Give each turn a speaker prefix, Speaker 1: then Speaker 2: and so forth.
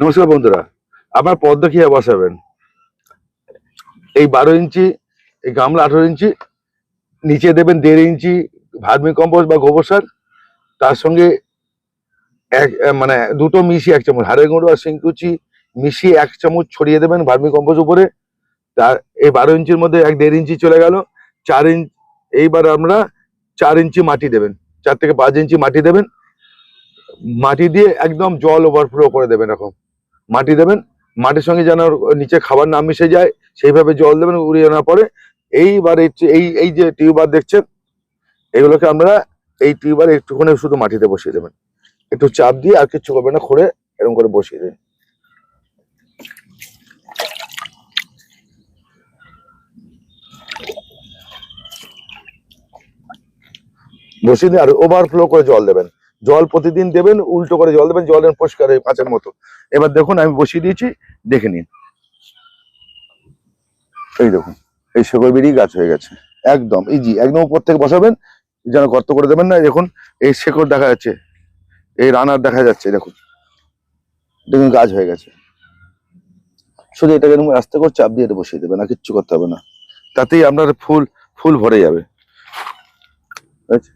Speaker 1: নমস্কার বন্ধুরা, আপনার পদ্ম কীভাবে বসাবেন। এই বারো ইঞ্চি, এই গামলা আঠারো ইঞ্চি, নিচে দেবেন দেড় ইঞ্চি ভার্মি কম্পোস্ট বা গোবর সার, তার সঙ্গে এক মানে দুটো মিশিয়ে এক চামচ হাড়ের গুঁড়ো আর শিংকুচি মিশিয়ে এক চামচ ছড়িয়ে দেবেন ভার্মি কম্পোস্ট উপরে। তার, এই বারো ইঞ্চির মধ্যে এক দেড় ইঞ্চি চলে গেল। চার ইঞ্চ এইবার আমরা চার ইঞ্চি মাটি দেবেন, চার থেকে পাঁচ ইঞ্চি মাটি দেবেন। মাটি দিয়ে একদম জল ওভারফ্লো করে দেবেন এরকম মাটি দেবেন, মাটির সঙ্গে যেন নিচে খাবার না মিশে যায়, সেইভাবে জল দেবেন, উড়িয়ে আনার পরে এইবার এই এই যে টিউবার দেখছেন, এগুলোকে আমরা এই টিউবার একটুখানি শুধু মাটিতে বসিয়ে দেবেন। একটু চাপ দিয়ে আর কিচ্ছু করবে না, খুঁড়ে এরকম করে বসিয়ে দিন বসিয়ে দিয়ে আর ওভারফ্লো করে জল দেবেন। জল প্রতিদিন দেবেন, উল্টো করে জল দেবেন, জলের পরিষ্কার কাঁচের মতো। এবার দেখুন, আমি বসিয়ে দিয়েছি, দেখে নিন। এই দেখুন, এই শেকড় বেরিয়ে গাছ হয়ে গেছে। একদম ইজি একদম উপর থেকে বসাবেন, যেন গর্ত করে দেবেন না। দেখুন, এই শেকড় দেখা যাচ্ছে, এই রানার দেখা যাচ্ছে দেখুন। দেখুন, গাছ হয়ে গেছে। শুধু এটাকে এরকম আস্তে করে চাপ দিয়ে এটা বসিয়ে দেবেন আর কিচ্ছু করতে হবে না। তাতেই আপনার ফুল ফুল ভরে যাবে। বুঝেছেন?